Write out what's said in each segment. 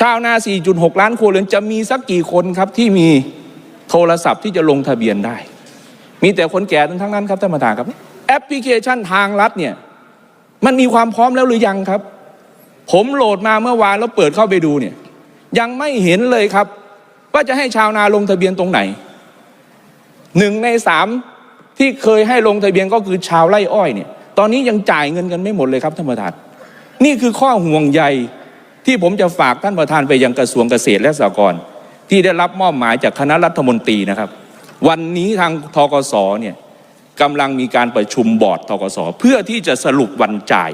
ชาวนา 4.6 ล้านครัวเรือนจะมีสักกี่คนครับที่มีโทรศัพท์ที่จะลงทะเบียนได้ มีแต่คนแก่ทั้งนั้นครับท่านประธานครับ แอปพลิเคชันทางรัฐเนี่ยมันมีความพร้อมแล้วหรือยังครับ ผมโหลดมาเมื่อวานแล้วเปิดเข้าไปดูเนี่ย ยังไม่เห็นเลยครับ ว่าจะให้ชาวนาลงทะเบียนตรงไหนหนึ่งในสามที่เคยให้ลงทะเบียนก็คือชาวไร่อ้อยเนี่ย ตอนนี้ยังจ่ายเงินกันไม่หมดเลยครับท่านประธานนี่คือข้อห่วงใย ที่ผมจะฝากท่านประธานไปยังกระทรวงเกษตรและสหกรณ์ที่ได้รับมอบหมายจากคณะรัฐมนตรีนะครับ วันนี้ทางทกสเนี่ยกำลังมีการประชุมบอร์ดทกสเพื่อที่จะสรุปวันจ่าย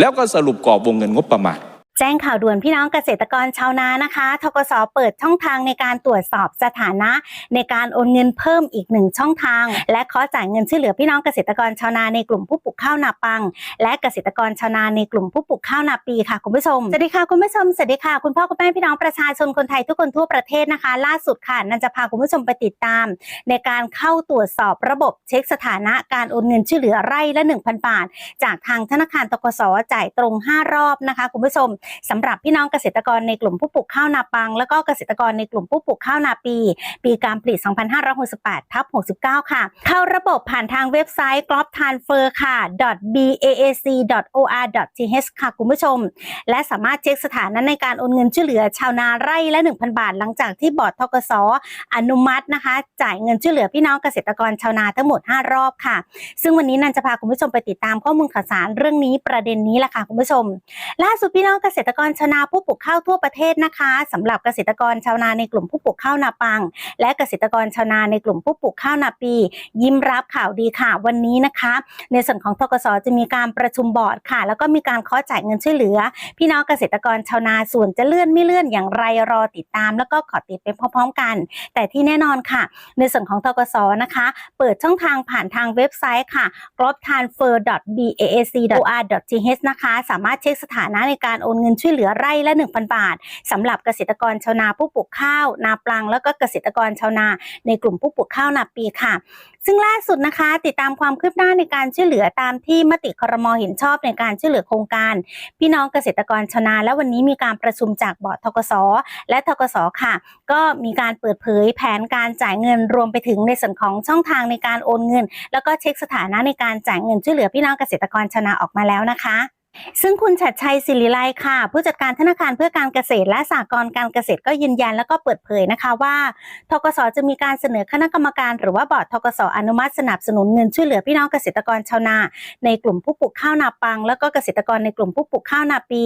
แล้วก็สรุปกรอบวงเงินงบประมาณ จ้งข่าวด่วนพี่น้องเกษตรกรชาวนานะคะทกสเปิดช่องทางในการตรวจสอบสถานะ ในการโอนเงินเพิ่มอีกหนึ่งช่องทาง และขอจ่ายเงินช่วยเหลือพี่น้องเกษตรกรชาวนาในกลุ่มผู้ปลูกข้าวนาปัง และเกษตรกรชาวนาในกลุ่มผู้ปลูกข้าวนาปีค่ะคุณผู้ชมสวัสดีค่ะคุณผู้ชมสวัสดีค่ะคุณพ่อคุณแม่พี่น้องประชาชนคนไทยทุกคนทั่วประเทศนะคะ ล่าสุดค่ะนันจะพาคุณผู้ชมไปติดตาม ในการเข้าตรวจสอบระบบเช็คสถานะการโอนเงินช่วยเหลือไร่ละ 1,000 บาท จากทางธนาคารตกสจ่ายตรง 5 รอบนะคะ คุณผู้ชมสำหรับพี่น้องเกษตรกรในกลุ่มผู้ปลูกข้าวนาปัง แล้วก็เกษตรกรในกลุ่มผู้ปลูกข้าวนาปี ปีการผลิต 2568ทับ69 ค่ะ เข้าระบบผ่านทางเว็บไซต์ g l o b transfer ค่ะ .baac.or.th ค่ะคุณผู้ชม และสามารถเช็คสถานะในการโอนเงินช่วยเหลือชาวนาไร่ละ 1,000 บาท หลังจากที่บอร์ดทกสอนุมัตินะคะ จ่ายเงินช่วยเหลือพี่น้องเกษตรกรชาวนาทั้งหมด 5 รอบค่ะ ซึ่งวันนี้นันจะพาคุณผู้ชมไปติดตามข้อมูลข่าวสารเรื่องนี้ประเด็นนี้แหละค่ะคุณผู้ชม ล่าสุดพี่น้องเกษตรกรชาวนาผู้ปลูกข้าวทั่วประเทศนะคะสำหรับเกษตรกรชาวนาในกลุ่มผู้ปลูกข้าวนาปัง และเกษตรกรชาวนาในกลุ่มผู้ปลูกข้าวนาปี ยิ้มรับข่าวดีค่ะวันนี้นะคะ ในส่วนของทกสจะมีการประชุมบอร์ดค่ะ แล้วก็มีการเคาะจ่ายเงินช่วยเหลือ พี่น้องเกษตรกรชาวนาส่วนจะเลื่อนไม่เลื่อนอย่างไรรอติดตาม แล้วก็ขอติดไปพร้อมๆกัน แต่ที่แน่นอนค่ะ ในส่วนของทกสนะคะ เปิดช่องทางผ่านทางเว็บไซต์ค่ะ g r o b transfer baac.or.th นะคะ สามารถเช็คสถานะในการโอนเงินช่วยเหลือไร่ละ 1,000 บาทสำหรับเกษตรกรชาวนาผู้ปลูกข้าว นาปลัง แล้วก็เกษตรกรชาวนาในกลุ่มผู้ปลูกข้าวนาปีค่ะ ซึ่งล่าสุดนะคะ ติดตามความคืบหน้าในการช่วยเหลือตามที่มติครมเห็นชอบในการช่วยเหลือโครงการ พี่น้องเกษตรกรชาวนา และวันนี้มีการประชุมจากบอร์ดทกสและทกสค่ะ ก็มีการเปิดเผยแผนการจ่ายเงินรวมไปถึงในส่วนของช่องทางในการโอนเงิน แล้วก็เช็คสถานะในการจ่ายเงินช่วยเหลือพี่น้องเกษตรกรชาวนาออกมาแล้วนะคะ ซึ่งคุณชัดชัยศิริไลค่ะ ผู้จัดการธนาคารเพื่อการเกษตรและสหกรณ์การเกษตรก็ยืนยัน แล้วก็เปิดเผยนะคะว่าทกสจะมีการเสนอคณะกรรมการ หรือว่าบอร์ดทกสอนุมัติสนับสนุนเงินช่วยเหลือพี่น้องเกษตรกรชาวนา ในกลุ่มผู้ปลูกข้าวนาปัง แล้วก็เกษตรกรในกลุ่มผู้ปลูกข้าวนาปี